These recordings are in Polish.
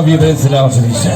Rabbi Bezra Oczywiście.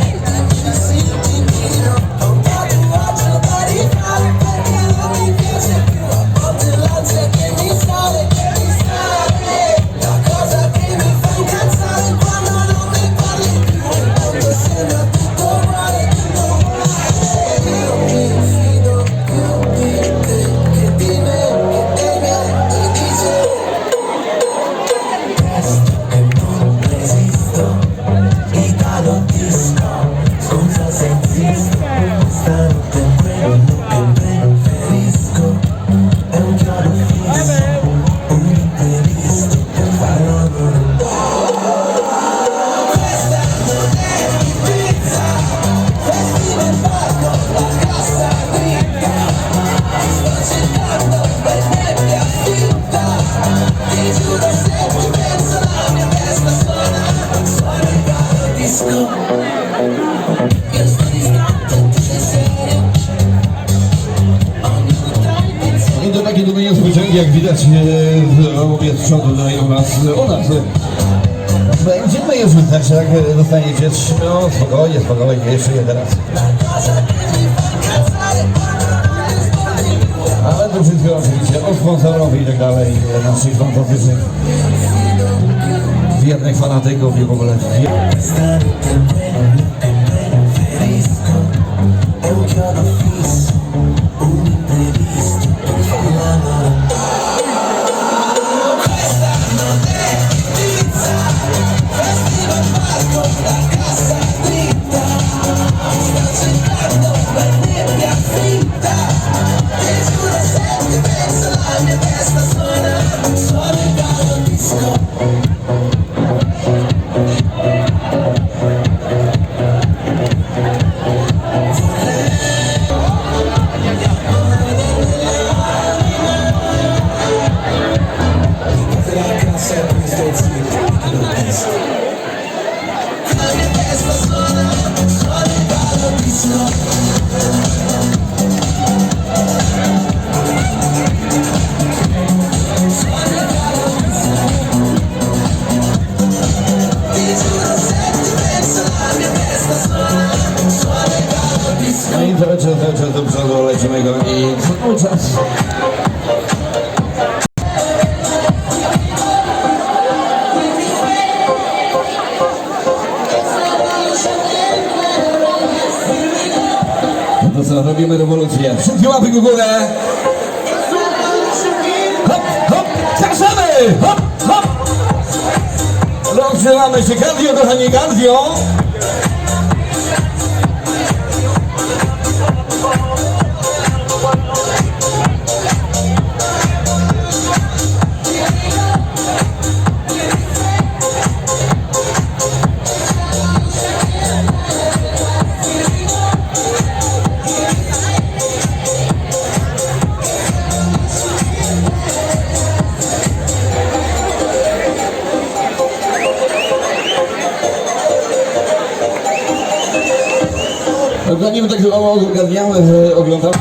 Takie duże niespodzianki, jak widać obie przodu dają u nas, u nas. Będziemy już także jak e, dostaniecie, no spokojnie, spokojnie, jeszcze jeden raz. Ale to wszystko oczywiście od sponsorów i tak dalej, naszych fantastycznych wiernych fanatyków i w ogóle cały do przodu lecimy go i cały czas. No to co, robimy rewolucję. Wszystkie łapy w górę. Hop, hop, skaczemy! Hop, hop! Rozgrzewamy się, kardio, kochani, kardio! Zanim tak o, ogarniamy, że oglądam.